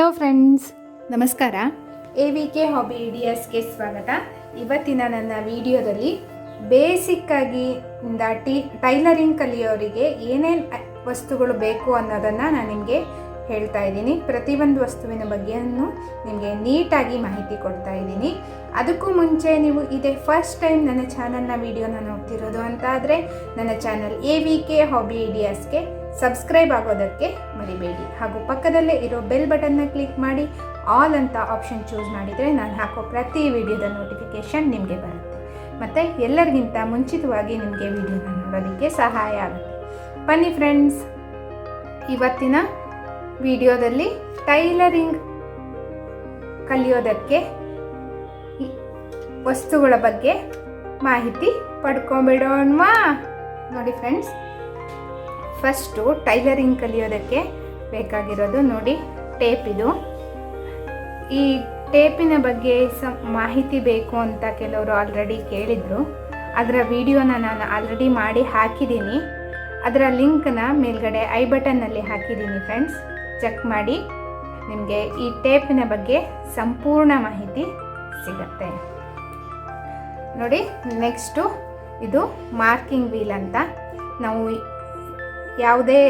Hello friends ನಮಸ್ಕಾರ. A V K hobby ಇಡಿಯಸ್ಗೆ ಸ್ವಾಗತ. ಇವತ್ತಿನ ನನ್ನ ವಿಡಿಯೋದಲ್ಲಿ ಬೇಸಿಕ್ಕಾಗಿ ಇಂದ ಟಿ ಟೈಲರಿಂಗ್ ಕಲಿಯೋರಿಗೆ ಏನೇನು ವಸ್ತುಗಳು ಬೇಕು ಅನ್ನೋದನ್ನು ನಾನು ನಿಮಗೆ ಹೇಳ್ತಾ ಇದ್ದೀನಿ. ಪ್ರತಿಯೊಂದು ವಸ್ತುವಿನ ಬಗ್ಗೆಯನ್ನು ನಿಮಗೆ ನೀಟಾಗಿ ಮಾಹಿತಿ ಕೊಡ್ತಾ ಇದ್ದೀನಿ. ಅದಕ್ಕೂ ಮುಂಚೆ ನೀವು ಇದೇ ಫಸ್ಟ್ ಟೈಮ್ ನನ್ನ ಚಾನಲ್ನ ವಿಡಿಯೋನ ನೋಡ್ತಿರೋದು ಅಂತ ಆದರೆ ನನ್ನ channel A V K hobby ಇಡಿಯಸ್ಗೆ subscribe ಆಗೋದಕ್ಕೆ ಮರಿಬೇಡಿ. ಹಾಗೂ ಪಕ್ಕದಲ್ಲೇ ಇರೋ ಬೆಲ್ ಬಟನ್ನ ಕ್ಲಿಕ್ ಮಾಡಿ. ಆಲ್ ಅಂತ ಆಪ್ಷನ್ ಚೂಸ್ ಮಾಡಿದರೆ ನಾನು ಹಾಕೋ ಪ್ರತಿ ವಿಡಿಯೋದ ನೋಟಿಫಿಕೇಷನ್ ನಿಮಗೆ ಬರುತ್ತೆ. ಮತ್ತು ಎಲ್ಲರಿಗಿಂತ ಮುಂಚಿತವಾಗಿ ನಿಮಗೆ ವಿಡಿಯೋನ ನೋಡೋದಕ್ಕೆ ಸಹಾಯ ಆಗುತ್ತೆ. ಬನ್ನಿ ಫ್ರೆಂಡ್ಸ್ ಇವತ್ತಿನ ವಿಡಿಯೋದಲ್ಲಿ ಟೈಲರಿಂಗ್ ಕಲಿಯೋದಕ್ಕೆ ವಸ್ತುಗಳ ಬಗ್ಗೆ ಮಾಹಿತಿ ಪಡ್ಕೊಂಬಿಡೋಣ ನೋಡಿ ಫ್ರೆಂಡ್ಸ್ ಫಸ್ಟು ಟೈಲರಿಂಗ್ ಕಲಿಯೋದಕ್ಕೆ ಬೇಕಾಗಿರೋದು ನೋಡಿ ಟೇಪ್ ಇದು. ಈ ಟೇಪಿನ ಬಗ್ಗೆ ಸ ಮಾಹಿತಿ ಬೇಕು ಅಂತ ಕೆಲವರು ಆಲ್ರೆಡಿ ಕೇಳಿದರು. ಅದರ ವಿಡಿಯೋನ ನಾನು ಆಲ್ರೆಡಿ ಮಾಡಿ ಹಾಕಿದ್ದೀನಿ. ಅದರ ಲಿಂಕ್ನ ಮೇಲ್ಗಡೆ ಐ ಬಟನ್ನಲ್ಲಿ ಹಾಕಿದ್ದೀನಿ ಫ್ರೆಂಡ್ಸ್ ಚೆಕ್ ಮಾಡಿ ನಿಮಗೆ ಈ ಟೇಪಿನ ಬಗ್ಗೆ ಸಂಪೂರ್ಣ ಮಾಹಿತಿ ಸಿಗತ್ತೆ. ನೋಡಿ ನೆಕ್ಸ್ಟು ಇದು ಮಾರ್ಕಿಂಗ್ ವೀಲ್ ಅಂತ. ನಾವು ಯಾವುದೇ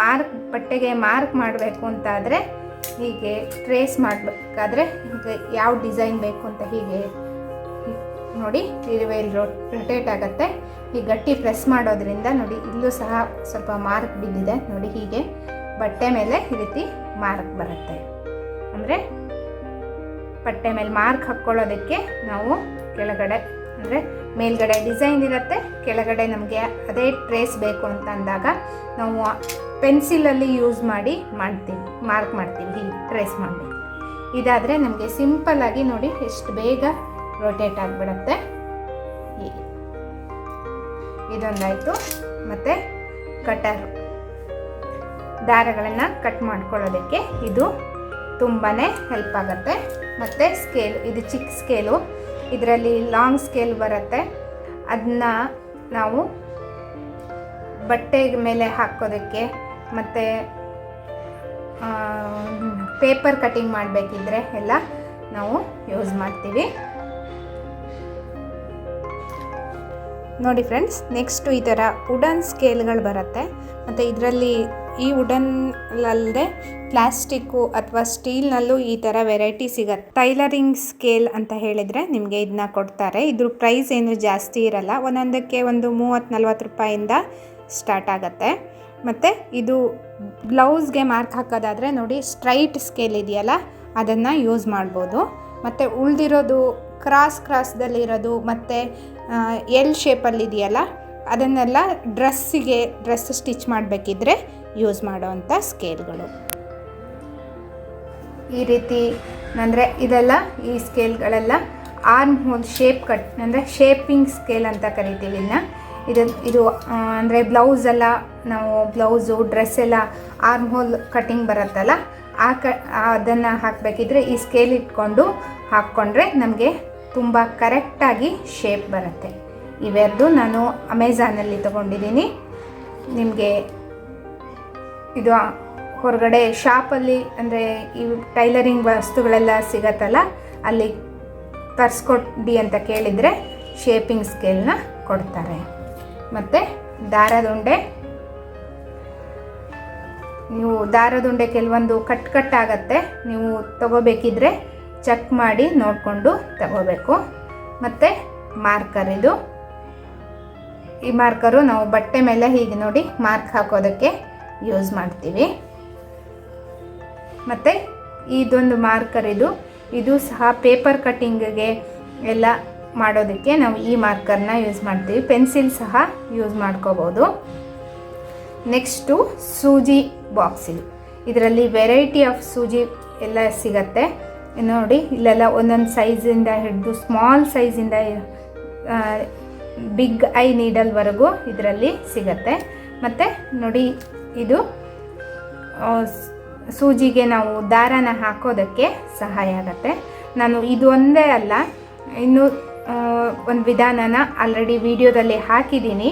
ಮಾರ್ಕ್, ಬಟ್ಟೆಗೆ ಮಾರ್ಕ್ ಮಾಡಬೇಕು ಅಂತ ಆದರೆ ಹೀಗೆ ಟ್ರೇಸ್ ಮಾಡಬೇಕಾದ್ರೆ ಯಾವ ಡಿಸೈನ್ ಬೇಕು ಅಂತ ಹೀಗೆ ನೋಡಿ ವೇಲ್ ರೊಟೇಟ್ ಆಗುತ್ತೆ. ಈ ಗಟ್ಟಿ ಪ್ರೆಸ್ ಮಾಡೋದ್ರಿಂದ ನೋಡಿ, ಇಲ್ಲೂ ಸಹ ಸ್ವಲ್ಪ ಮಾರ್ಕ್ ಬಿದ್ದಿದೆ. ನೋಡಿ ಹೀಗೆ ಬಟ್ಟೆ ಮೇಲೆ ಈ ರೀತಿ ಮಾರ್ಕ್ ಬರುತ್ತೆ. ಅಂದರೆ ಬಟ್ಟೆ ಮೇಲೆ ಮಾರ್ಕ್ ಹಾಕ್ಕೊಳ್ಳೋದಕ್ಕೆ ನಾವು ಕೆಳಗಡೆ ಅಂದರೆ ಮೇಲ್ಗಡೆ ಡಿಸೈನ್ ಇರುತ್ತೆ, ಕೆಳಗಡೆ ನಮಗೆ ಅದೇ ಟ್ರೇಸ್ ಬೇಕು ಅಂತ ಅಂದಾಗ ನಾವು ಪೆನ್ಸಿಲಲ್ಲಿ ಯೂಸ್ ಮಾಡಿ ಮಾಡ್ತೀವಿ, ಮಾರ್ಕ್ ಮಾಡ್ತೀವಿ, ಹೀಗೆ ಟ್ರೇಸ್ ಮಾಡಬೇಕು ಇದಾದರೆ ನಮಗೆ ಸಿಂಪಲ್ಲಾಗಿ ನೋಡಿ ಎಷ್ಟು ಬೇಗ ರೊಟೇಟ್ ಆಗಿಬಿಡುತ್ತೆ. ಇದೊಂದಾಯಿತು. ಮತ್ತು ಕಟರ್. ದಾರಗಳನ್ನು ಕಟ್ ಮಾಡ್ಕೊಳ್ಳೋದಕ್ಕೆ ಇದು ತುಂಬಾ ಹೆಲ್ಪ್ ಆಗುತ್ತೆ. ಮತ್ತು ಸ್ಕೇಲ್ ಇದು ಚಿಕ್ಕ ಸ್ಕೇಲು ಇದರಲ್ಲಿ ಲಾಂಗ್ ಸ್ಕೇಲ್ ಬರುತ್ತೆ. ಅದನ್ನ ನಾವು ಬಟ್ಟೆ ಮೇಲೆ ಹಾಕೋದಕ್ಕೆ ಮತ್ತು ಪೇಪರ್ ಕಟಿಂಗ್ ಮಾಡಬೇಕಿದ್ರೆ ಎಲ್ಲ ನಾವು ಯೂಸ್ ಮಾಡ್ತೀವಿ. ನೋಡಿ ಫ್ರೆಂಡ್ಸ್ ನೆಕ್ಸ್ಟು ಈ ಥರ ವುಡನ್ ಸ್ಕೇಲ್ಗಳು ಬರುತ್ತೆ. ಮತ್ತು ಇದರಲ್ಲಿ ಈ ವುಡನ್ನಲ್ಲದೆ ಪ್ಲಾಸ್ಟಿಕ್ಕು ಅಥವಾ ಸ್ಟೀಲ್ನಲ್ಲೂ ಈ ಥರ ವೆರೈಟಿ ಸಿಗತ್ತೆ. ಟೈಲರಿಂಗ್ ಸ್ಕೇಲ್ ಅಂತ ಹೇಳಿದರೆ ನಿಮಗೆ ಇದನ್ನ ಕೊಡ್ತಾರೆ. ಇದ್ರ ಪ್ರೈಸ್ ಏನು ಜಾಸ್ತಿ ಇರಲ್ಲ. ಒಂದೊಂದಕ್ಕೆ ಒಂದು ಮೂವತ್ತು, ನಲ್ವತ್ತು ರೂಪಾಯಿಂದ ಸ್ಟಾರ್ಟ್ ಆಗುತ್ತೆ. ಮತ್ತು ಇದು ಬ್ಲೌಸ್ಗೆ ಮಾರ್ಕ್ ಹಾಕೋದಾದರೆ ನೋಡಿ ಸ್ಟ್ರೈಟ್ ಸ್ಕೇಲ್ ಇದೆಯಲ್ಲ, ಅದನ್ನು ಯೂಸ್ ಮಾಡ್ಬೋದು. ಮತ್ತು ಉಳಿದಿರೋದು ಕ್ರಾಸ್ ಕ್ರಾಸ್ದಲ್ಲಿರೋದು ಮತ್ತು ಎಲ್ ಶೇಪಲ್ಲಿ ಇದೆಯಲ್ಲ, ಅದನ್ನೆಲ್ಲ ಡ್ರೆಸ್ಸಿಗೆ ಡ್ರೆಸ್ ಸ್ಟಿಚ್ ಮಾಡಬೇಕಿದ್ರೆ ಯೂಸ್ ಮಾಡೋವಂಥ ಸ್ಕೇಲ್ಗಳು. ಈ ರೀತಿ ಅಂದರೆ ಇದೆಲ್ಲ ಈ ಸ್ಕೇಲ್ಗಳೆಲ್ಲ ಆರ್ಮ್ ಹೋಲ್ ಶೇಪ್ ಕಟ್, ಅಂದರೆ ಶೇಪಿಂಗ್ ಸ್ಕೇಲ್ ಅಂತ ಕರಿತೀವಿ ಇದನ್ನ. ಇದು ಇದು ಅಂದರೆ ಬ್ಲೌಸ್ ಎಲ್ಲ ನಾವು ಬ್ಲೌಸು, ಡ್ರೆಸ್ ಎಲ್ಲ ಆರ್ಮ್ ಹೋಲ್ ಕಟಿಂಗ್ ಬರುತ್ತಲ್ಲ, ಆ ಕ ಅದನ್ನು ಹಾಕಬೇಕಿದ್ರೆ ಈ ಸ್ಕೇಲ್ ಇಟ್ಕೊಂಡು ಹಾಕ್ಕೊಂಡ್ರೆ ನಮಗೆ ತುಂಬ ಕರೆಕ್ಟಾಗಿ ಶೇಪ್ ಬರುತ್ತೆ. ಇವೆರಡು ನಾನು ಅಮೆಝಾನಲ್ಲಿ ತೊಗೊಂಡಿದ್ದೀನಿ. ನಿಮಗೆ ಇದು ಹೊರಗಡೆ ಶಾಪಲ್ಲಿ, ಅಂದರೆ ಈ ಟೈಲರಿಂಗ್ ವಸ್ತುಗಳೆಲ್ಲ ಸಿಗತ್ತಲ್ಲ, ಅಲ್ಲಿ ತರಿಸ್ಕೊಡಿ ಅಂತ ಕೇಳಿದರೆ ಶೇಪಿಂಗ್ ಸ್ಕೇಲ್ನ ಕೊಡ್ತಾರೆ. ಮತ್ತು ದಾರದುಂಡೆ. ನೀವು ದಾರದುಂಡೆ ಕೆಲವೊಂದು ಕಟ್ ಕಟ್ ಆಗತ್ತೆ, ನೀವು ತಗೋಬೇಕಿದ್ರೆ ಚೆಕ್ ಮಾಡಿ ನೋಡಿಕೊಂಡು ತಗೋಬೇಕು. ಮತ್ತು ಮಾರ್ಕರ್ ಇದು. ಈ ಮಾರ್ಕರು ನಾವು ಬಟ್ಟೆ ಮೇಲೆ ಹೀಗೆ ನೋಡಿ ಮಾರ್ಕ್ ಹಾಕೋದಕ್ಕೆ ಯೂಸ್ ಮಾಡ್ತೀವಿ. ಮತ್ತು ಇದೊಂದು ಮಾರ್ಕರ್ ಇದು. ಇದು ಸಹ ಪೇಪರ್ ಕಟ್ಟಿಂಗಿಗೆ ಎಲ್ಲ ಮಾಡೋದಕ್ಕೆ ನಾವು ಈ ಮಾರ್ಕರ್ನ ಯೂಸ್ ಮಾಡ್ತೀವಿ. ಪೆನ್ಸಿಲ್ ಸಹ ಯೂಸ್ ಮಾಡ್ಕೋಬೋದು. ನೆಕ್ಸ್ಟು ಸೂಜಿ ಬಾಕ್ಸ್ ಇದು. ಇದರಲ್ಲಿ ವೆರೈಟಿ ಆಫ್ ಸೂಜಿ ಎಲ್ಲ ಸಿಗತ್ತೆ. ನೋಡಿ, ಇಲ್ಲೆಲ್ಲ ಒಂದೊಂದು ಸೈಜಿಂದ ಹಿಡಿದು ಸ್ಮಾಲ್ ಸೈಜಿಂದ ಬಿಗ್ ಐ ನೀಡಲ್ವರೆಗೂ ಇದರಲ್ಲಿ ಸಿಗತ್ತೆ. ಮತ್ತು ನೋಡಿ ಇದು ಸೂಜಿಗೆ ನಾವು ದಾರನ ಹಾಕೋದಕ್ಕೆ ಸಹಾಯ ಆಗುತ್ತೆ. ನಾನು ಇದು ಒಂದೇ ಅಲ್ಲ, ಇನ್ನು ಒಂದು ವಿಧಾನನ ಆಲ್ರೆಡಿ ವಿಡಿಯೋದಲ್ಲಿ ಹಾಕಿದ್ದೀನಿ.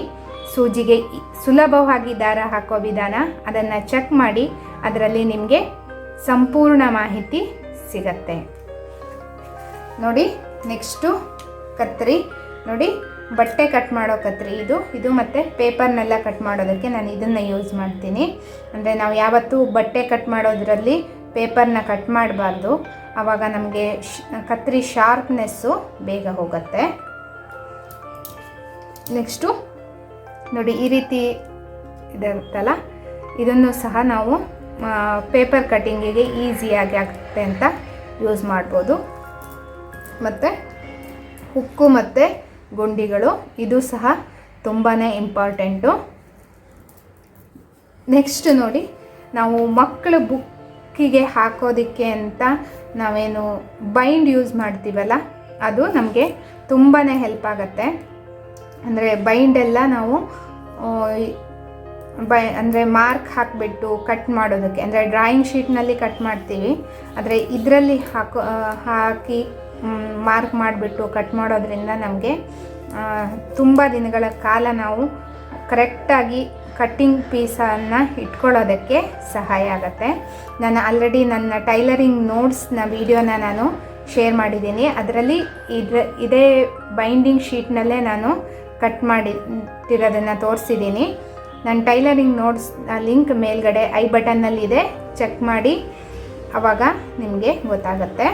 ಸೂಜಿಗೆ ಸುಲಭವಾಗಿ ದಾರ ಹಾಕೋ ವಿಧಾನ, ಅದನ್ನು ಚೆಕ್ ಮಾಡಿ, ಅದರಲ್ಲಿ ನಿಮಗೆ ಸಂಪೂರ್ಣ ಮಾಹಿತಿ ಸಿಗತ್ತೆ. ನೋಡಿ ನೆಕ್ಸ್ಟು ಕತ್ತರಿ. ನೋಡಿ ಬಟ್ಟೆ ಕಟ್ ಮಾಡೋ ಕತ್ರಿ ಇದು. ಇದು ಮತ್ತು ಪೇಪರ್ನೆಲ್ಲ ಕಟ್ ಮಾಡೋದಕ್ಕೆ ನಾನು ಇದನ್ನು ಯೂಸ್ ಮಾಡ್ತೀನಿ. ಅಂದರೆ ನಾವು ಯಾವತ್ತೂ ಬಟ್ಟೆ ಕಟ್ ಮಾಡೋದ್ರಲ್ಲಿ ಪೇಪರ್ನ ಕಟ್ ಮಾಡಬಾರ್ದು. ಆವಾಗ ನಮಗೆ ಕತ್ರಿ ಶಾರ್ಪ್ನೆಸ್ಸು ಬೇಗ ಹೋಗುತ್ತೆ. ನೆಕ್ಸ್ಟು, ನೋಡಿ ಈ ರೀತಿ ಇದಿರುತ್ತಲ್ಲ ಇದನ್ನು ಸಹ ನಾವು ಪೇಪರ್ ಕಟ್ಟಿಂಗಿಗೆ ಈಸಿಯಾಗಿ ಆಗುತ್ತೆ ಅಂತ ಯೂಸ್ ಮಾಡ್ಬೋದು. ಮತ್ತು, ಹುಕ್ಕು ಮತ್ತು ಗುಂಡಿಗಳು. ಇದು ಸಹ ತುಂಬಾ ಇಂಪಾರ್ಟೆಂಟು ನೆಕ್ಸ್ಟ್ ನೋಡಿ, ನಾವು ಮಕ್ಕಳ ಬುಕ್ಕಿಗೆ ಹಾಕೋದಕ್ಕೆ ಅಂತ ನಾವೇನು ಬೈಂಡ್ ಯೂಸ್ ಮಾಡ್ತೀವಲ್ಲ, ಅದು ನಮಗೆ ತುಂಬಾ ಹೆಲ್ಪ್ ಆಗುತ್ತೆ. ಅಂದರೆ ಬೈಂಡೆಲ್ಲ ನಾವು ಬೈ, ಅಂದರೆ ಮಾರ್ಕ್ ಹಾಕಿಬಿಟ್ಟು ಕಟ್ ಮಾಡೋದಕ್ಕೆ, ಅಂದರೆ ಡ್ರಾಯಿಂಗ್ ಶೀಟ್ನಲ್ಲಿ ಕಟ್ ಮಾಡ್ತೀವಿ. ಆದರೆ ಇದರಲ್ಲಿ ಹಾಕೋ ಹಾಕಿ ಮಾರ್ಕ್ ಮಾಡಿಬಿಟ್ಟು ಕಟ್ ಮಾಡೋದ್ರಿಂದ ನಮಗೆ ತುಂಬ ದಿನಗಳ ಕಾಲ ನಾವು ಕರೆಕ್ಟಾಗಿ ಕಟ್ಟಿಂಗ್ ಪೀಸನ್ನು ಇಟ್ಕೊಳ್ಳೋದಕ್ಕೆ ಸಹಾಯ ಆಗುತ್ತೆ. ನಾನು ಆಲ್ರೆಡಿ ನನ್ನ ಟೈಲರಿಂಗ್ ನೋಟ್ಸ್ನ ವೀಡಿಯೋನ ನಾನು ಶೇರ್ ಮಾಡಿದ್ದೀನಿ. ಅದರಲ್ಲಿ ಇದ್ರ, ಇದೇ ಬೈಂಡಿಂಗ್ ಶೀಟ್ನಲ್ಲೇ ನಾನು ಕಟ್ ಮಾಡಿರೋದನ್ನು ತೋರಿಸಿದ್ದೀನಿ. ನನ್ನ ಟೈಲರಿಂಗ್ ನೋಟ್ಸ್ ಲಿಂಕ್ ಮೇಲ್ಗಡೆ ಐ ಬಟನ್ನಲ್ಲಿದೆ ಚೆಕ್ ಮಾಡಿ ಆವಾಗ ನಿಮಗೆ ಗೊತ್ತಾಗುತ್ತೆ.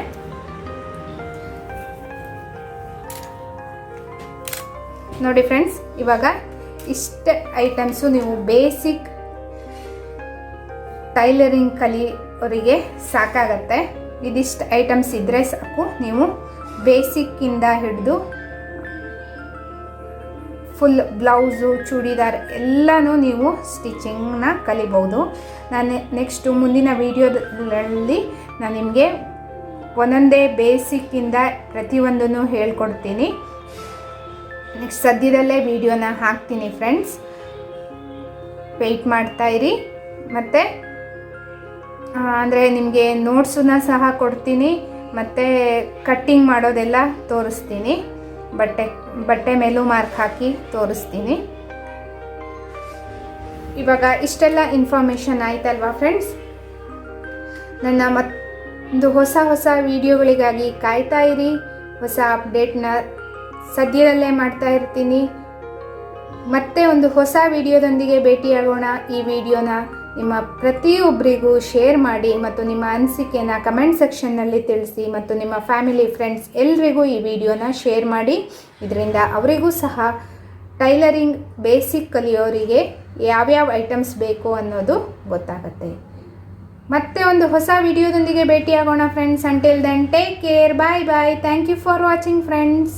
ನೋಡಿ ಫ್ರೆಂಡ್ಸ್, ಇವಾಗ ಇಷ್ಟ ಐಟಮ್ಸು ನೀವು ಬೇಸಿಕ್ ಟೈಲರಿಂಗ್ ಕಲಿಯೋರಿಗೆ ಸಾಕಾಗತ್ತೆ. ಇದಿಷ್ಟು ಐಟಮ್ಸ್ ಇದ್ದರೆ ಸಾಕು. ನೀವು ಬೇಸಿಕ್ಕಿಂದ ಹಿಡಿದು ಫುಲ್ ಬ್ಲೌಸು, ಚೂಡಿದಾರ್ ಎಲ್ಲನೂ ನೀವು ಸ್ಟಿಚಿಂಗ್ನ ಕಲಿಬೋದು. ನಾನು ನೆಕ್ಸ್ಟು ಮುಂದಿನ ವೀಡಿಯೋದಲ್ಲಿ ನಾನು ನಿಮಗೆ ಒಂದೊಂದೇ ಬೇಸಿಕ್ಕಿಂದ ಪ್ರತಿಯೊಂದನ್ನು ಹೇಳ್ಕೊಡ್ತೀನಿ. ನೆಕ್ಸ್ಟ್ ಸದ್ಯದಲ್ಲೇ ವಿಡಿಯೋನ ಹಾಕ್ತೀನಿ ಫ್ರೆಂಡ್ಸ್. ವೆಯ್ಟ್ ಮಾಡ್ತಾ ಇರಿ. ಮತ್ತು ಅಂದರೆ ನಿಮಗೆ ನೋಟ್ಸನ್ನ ಸಹ ಕೊಡ್ತೀನಿ. ಮತ್ತು ಕಟ್ಟಿಂಗ್ ಮಾಡೋದೆಲ್ಲ ತೋರಿಸ್ತೀನಿ. ಬಟ್ಟೆ ಬಟ್ಟೆ ಮೇಲೂ ಮಾರ್ಕ್ ಹಾಕಿ ತೋರಿಸ್ತೀನಿ. ಇವಾಗ ಇಷ್ಟೆಲ್ಲ ಇನ್ಫಾರ್ಮೇಷನ್ ಆಯ್ತಲ್ವಾ ಫ್ರೆಂಡ್ಸ್? ನನ್ನ ಮತ್ತೊಂದು ಹೊಸ ಹೊಸ ವಿಡಿಯೋಗಳಿಗಾಗಿ ಕಾಯ್ತಾ ಇರಿ. ಹೊಸ ಅಪ್ಡೇಟ್ನ ಸದ್ಯದಲ್ಲೇ ಮಾಡ್ತಾ ಇರ್ತೀನಿ. ಮತ್ತೆ ಒಂದು ಹೊಸ ವಿಡಿಯೋದೊಂದಿಗೆ ಭೇಟಿಯಾಗೋಣ. ಈ ವಿಡಿಯೋನ ನಿಮ್ಮ ಪ್ರತಿಯೊಬ್ಬರಿಗೂ ಶೇರ್ ಮಾಡಿ ಮತ್ತು ನಿಮ್ಮ ಅನಿಸಿಕೆನ ಕಮೆಂಟ್ ಸೆಕ್ಷನ್ನಲ್ಲಿ ತಿಳಿಸಿ ಮತ್ತು ನಿಮ್ಮ ಫ್ಯಾಮಿಲಿ, ಫ್ರೆಂಡ್ಸ್ ಎಲ್ರಿಗೂ ಈ ವಿಡಿಯೋನ ಶೇರ್ ಮಾಡಿ. ಇದರಿಂದ ಅವರಿಗೂ ಸಹ ಟೈಲರಿಂಗ್ ಬೇಸಿಕ್ ಕಲಿಯೋರಿಗೆ ಯಾವ್ಯಾವ ಐಟಮ್ಸ್ ಬೇಕು ಅನ್ನೋದು ಗೊತ್ತಾಗುತ್ತೆ. ಮತ್ತೆ ಒಂದು ಹೊಸ ವಿಡಿಯೋದೊಂದಿಗೆ ಭೇಟಿಯಾಗೋಣ, friends. Until then take care bye bye thank you for watching friends